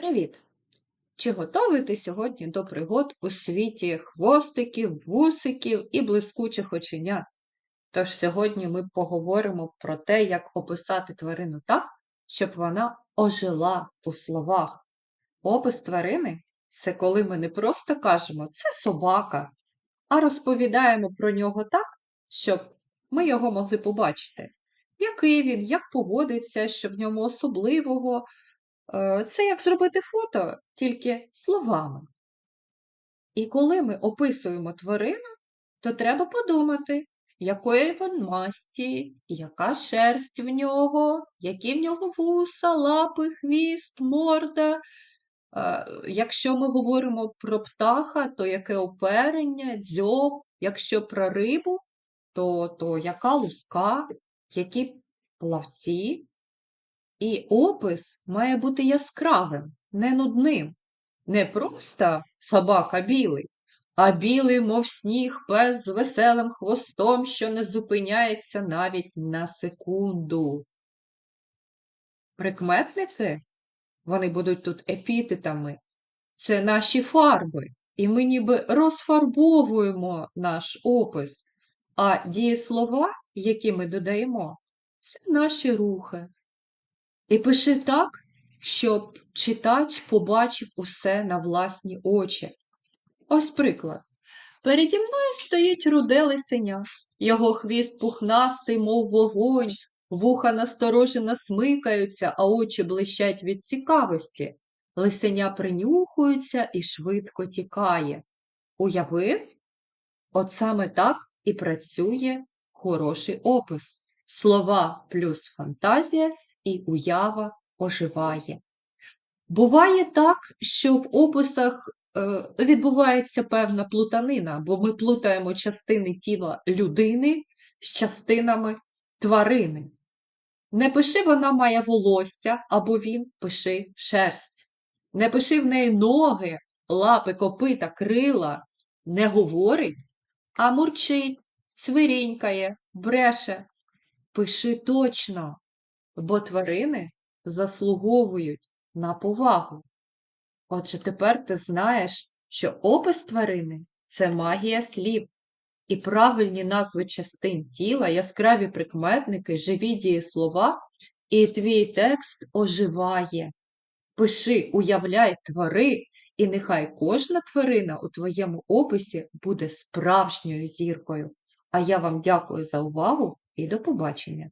Привіт! Чи готовий ти сьогодні до пригод у світі хвостиків, вусиків і блискучих оченят? Тож сьогодні ми поговоримо про те, як описати тварину так, щоб вона ожила у словах. Опис тварини це коли ми не просто кажемо це собака, а розповідаємо про нього так, щоб ми його могли побачити. Який він, як поводиться, що в ньому особливого, Це як зробити фото, тільки словами. І коли ми описуємо тварину, то треба подумати, якої він масті, яка шерсть в нього, які в нього вуса, лапи, хвіст, морда. Е, Якщо ми говоримо про птаха, то яке оперення, дзьоб, якщо про рибу, то, то яка луска, які плавці. І опис має бути яскравим, не нудним. Не просто собака білий, а білий, мов сніг, пес з веселим хвостом, що не зупиняється навіть на секунду. Прикметники, вони будуть тут епітетами, це наші фарби, і ми ніби розфарбовуємо наш опис, а дієслова, які ми додаємо, це наші рухи. І пиши так, щоб читач побачив усе на власні очі. Ось приклад. Переді мною стоїть руде лисеня, його хвіст пухнастий, мов вогонь, вуха насторожено смикаються, а очі блищать від цікавості. Лисеня принюхується і швидко тікає. Уявив? От саме так і працює хороший опис. Слова плюс фантазія і уява оживає. Буває так, що в описах е, відбувається певна плутанина, бо ми плутаємо частини тіла людини з частинами тварини. Не пиши вона має волосся, або він пиши шерсть. Не пиши в неї ноги, лапи, копита, крила, не говорить, а мурчить, цвирінькає, бреше. Пиши точно, бо тварини заслуговують на повагу. Отже, тепер ти знаєш, що опис тварини це магія слів, і правильні назви частин тіла, яскраві прикметники, живі дієслова, і твій текст оживає. Пиши, уявляй, твори, і нехай кожна тварина у твоєму описі буде справжньою зіркою. А я вам дякую за увагу і до побачення!